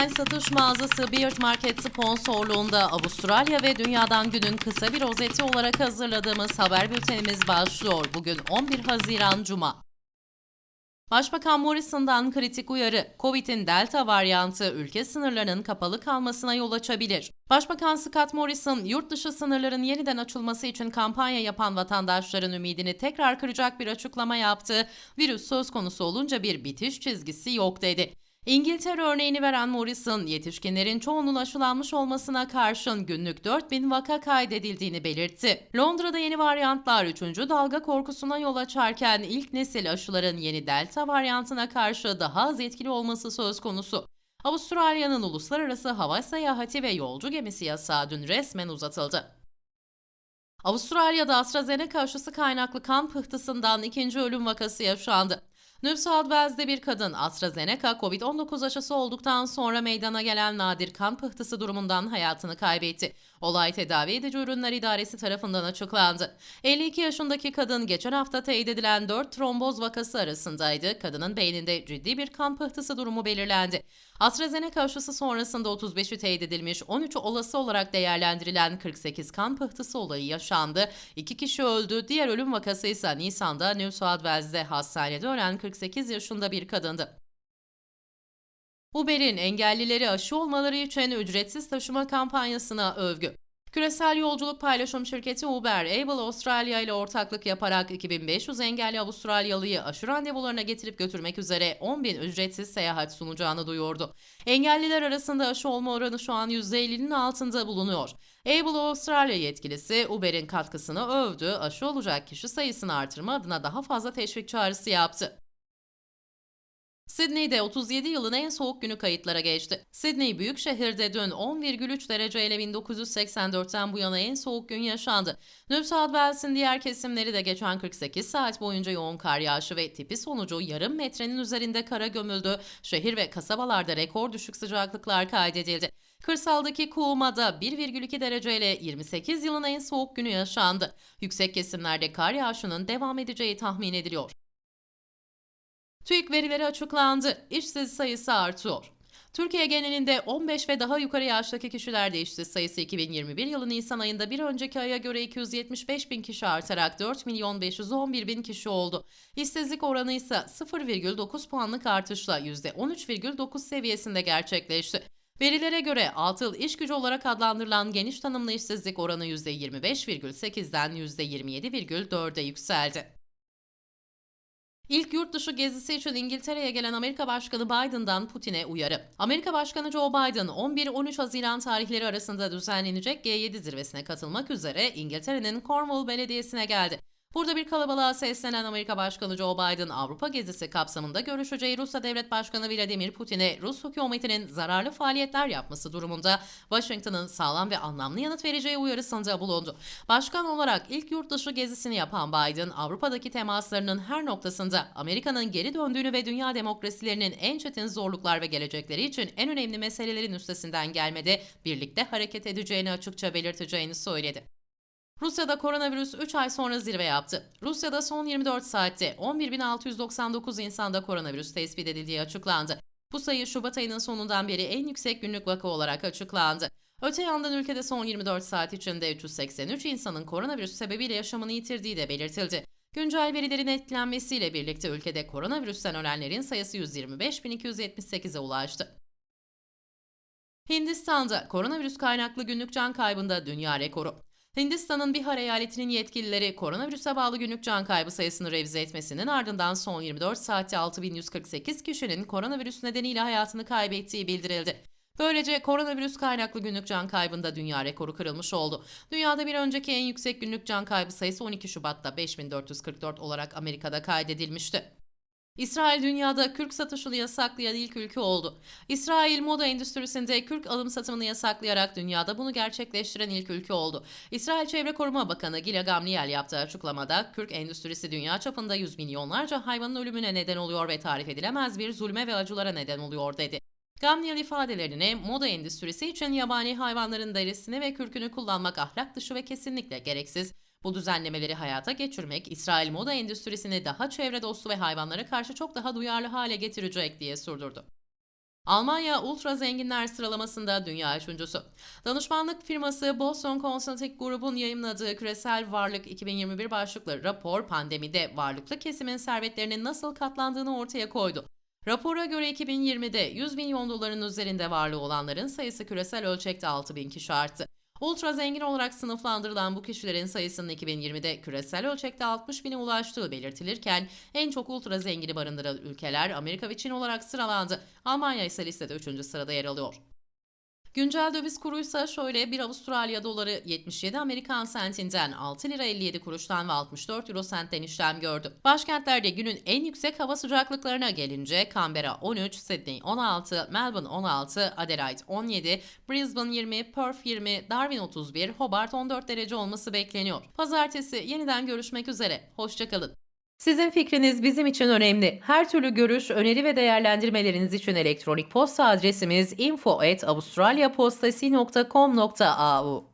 online satış mağazası Beard Market sponsorluğunda Avustralya ve Dünya'dan günün kısa bir özeti olarak hazırladığımız haber bültenimiz başlıyor. Bugün 11 Haziran Cuma. Başbakan Morrison'dan kritik uyarı. Covid'in Delta varyantı ülke sınırlarının kapalı kalmasına yol açabilir. Başbakan Scott Morrison, yurt dışı sınırların yeniden açılması için kampanya yapan vatandaşların ümidini tekrar kıracak bir açıklama yaptı. Virüs söz konusu olunca bir bitiş çizgisi yok dedi. İngiltere örneğini veren Morrison, yetişkinlerin çoğunun aşılanmış olmasına karşın günlük 4000 vaka kaydedildiğini belirtti. Londra'da yeni varyantlar 3. dalga korkusuna yol açarken ilk nesil aşıların yeni delta varyantına karşı daha az etkili olması söz konusu. Avustralya'nın uluslararası hava seyahati ve yolcu gemisi yasağı dün resmen uzatıldı. Avustralya'da AstraZeneca aşısı kaynaklı kan pıhtısından ikinci ölüm vakası yaşandı. New South bir kadın AstraZeneca COVID-19 aşısı olduktan sonra meydana gelen nadir kan pıhtısı durumundan hayatını kaybetti. Olay Tedavi Edici Ürünler İdaresi tarafından açıklandı. 52 yaşındaki kadın geçen hafta teyit edilen 4 tromboz vakası arasındaydı. Kadının beyninde ciddi bir kan pıhtısı durumu belirlendi. AstraZeneca aşısı sonrasında 35'i teyit edilmiş, 13'ü olası olarak değerlendirilen 48 kan pıhtısı olayı yaşandı. 2 kişi öldü. Diğer ölüm vakası ise Nisan'da New South Wales'de hastanede ölen 48 yaşında bir kadındı. Uber'in engellileri aşı olmaları için ücretsiz taşıma kampanyasına övgü. Küresel yolculuk paylaşım şirketi Uber, Able Australia ile ortaklık yaparak 2500 engelli Avustralyalıyı aşı randevularına getirip götürmek üzere 10.000 ücretsiz seyahat sunacağını duyurdu. Engelliler arasında aşı olma oranı şu an %50'nin altında bulunuyor. Able Australia yetkilisi Uber'in katkısını övdü, aşı olacak kişi sayısını artırma adına daha fazla teşvik çağrısı yaptı. Sydney'de 37 yılın en soğuk günü kayıtlara geçti. Sydney büyük şehirde dün 10,3 dereceyle 1984'ten bu yana en soğuk gün yaşandı. New South Wales'in diğer kesimleri de geçen 48 saat boyunca yoğun kar yağışı ve tipi sonucu yarım metrenin üzerinde kara gömüldü. Şehir ve kasabalarda rekor düşük sıcaklıklar kaydedildi. Kırsaldaki Kuğuma'da 1,2 dereceyle 28 yılın en soğuk günü yaşandı. Yüksek kesimlerde kar yağışının devam edeceği tahmin ediliyor. TÜİK verileri açıklandı. İşsiz sayısı artıyor. Türkiye genelinde 15 ve daha yukarı yaştaki kişilerde işsiz sayısı 2021 yılı Nisan ayında bir önceki aya göre 275 bin kişi artarak 4 milyon 511 bin kişi oldu. İşsizlik oranı ise 0,9 puanlık artışla %13,9 seviyesinde gerçekleşti. Verilere göre atıl iş gücü olarak adlandırılan geniş tanımlı işsizlik oranı %25,8'den %27,4'e yükseldi. İlk yurt dışı gezisi için İngiltere'ye gelen Amerika Başkanı Biden'dan Putin'e uyarı. Amerika Başkanı Joe Biden 11-13 Haziran tarihleri arasında düzenlenecek G7 zirvesine katılmak üzere İngiltere'nin Cornwall Belediyesi'ne geldi. Burada bir kalabalığa seslenen Amerika Başkanı Joe Biden Avrupa gezisi kapsamında görüşeceği Rusya Devlet Başkanı Vladimir Putin'e Rus hükümetinin zararlı faaliyetler yapması durumunda Washington'ın sağlam ve anlamlı yanıt vereceği uyarısında bulundu. Başkan olarak ilk yurt dışı gezisini yapan Biden, Avrupa'daki temaslarının her noktasında Amerika'nın geri döndüğünü ve dünya demokrasilerinin en çetin zorluklar ve gelecekleri için en önemli meselelerin üstesinden gelmede birlikte hareket edeceğini açıkça belirteceğini söyledi. Rusya'da koronavirüs 3 ay sonra zirve yaptı. Rusya'da son 24 saatte 11.699 insanda koronavirüs tespit edildiği açıklandı. Bu sayı Şubat ayının sonundan beri en yüksek günlük vaka olarak açıklandı. Öte yandan ülkede son 24 saat içinde 383 insanın koronavirüs sebebiyle yaşamını yitirdiği de belirtildi. Güncel verilerin etkilenmesiyle birlikte ülkede koronavirüsten ölenlerin sayısı 125.278'e ulaştı. Hindistan'da koronavirüs kaynaklı günlük can kaybında dünya rekoru. Hindistan'ın Bihar eyaletinin yetkilileri koronavirüse bağlı günlük can kaybı sayısını revize etmesinin ardından son 24 saatte 6148 kişinin koronavirüs nedeniyle hayatını kaybettiği bildirildi. Böylece koronavirüs kaynaklı günlük can kaybında dünya rekoru kırılmış oldu. Dünyada bir önceki en yüksek günlük can kaybı sayısı 12 Şubat'ta 5444 olarak Amerika'da kaydedilmişti. İsrail dünyada kürk satışını yasaklayan ilk ülke oldu. İsrail moda endüstrisinde kürk alım satımını yasaklayarak dünyada bunu gerçekleştiren ilk ülke oldu. İsrail Çevre Koruma Bakanı Gila Gamliel yaptığı açıklamada kürk endüstrisi dünya çapında yüz milyonlarca hayvanın ölümüne neden oluyor ve tarif edilemez bir zulme ve acılara neden oluyor dedi. Gamliel ifadelerine moda endüstrisi için yabani hayvanların derisini ve kürkünü kullanmak ahlak dışı ve kesinlikle gereksiz. Bu düzenlemeleri hayata geçirmek İsrail moda endüstrisini daha çevre dostu ve hayvanlara karşı çok daha duyarlı hale getirecek diye sürdürdü. Almanya ultra zenginler sıralamasında dünya üçüncüsü. Danışmanlık firması Boston Consulting Group'un yayımladığı Küresel Varlık 2021 başlıklı rapor pandemide varlıklı kesimin servetlerinin nasıl katlandığını ortaya koydu. Rapora göre 2020'de 100 milyon doların üzerinde varlığı olanların sayısı küresel ölçekte 6 bin kişi arttı. Ultra zengin olarak sınıflandırılan bu kişilerin sayısının 2020'de küresel ölçekte 60 bine ulaştığı belirtilirken en çok ultra zengini barındıran ülkeler Amerika ve Çin olarak sıralandı. Almanya ise listede 3. sırada yer alıyor. Güncel döviz kuruysa şöyle 1 Avustralya doları 77 Amerikan sentinden 6 lira 57 kuruştan ve 64 euro sentten işlem gördü. Başkentlerde günün en yüksek hava sıcaklıklarına gelince Canberra 13, Sydney 16, Melbourne 16, Adelaide 17, Brisbane 20, Perth 20, Darwin 31, Hobart 14 derece olması bekleniyor. Pazartesi yeniden görüşmek üzere. Hoşçakalın. Sizin fikriniz bizim için önemli. Her türlü görüş, öneri ve değerlendirmeleriniz için elektronik posta adresimiz info@avustralyapostasi.com.au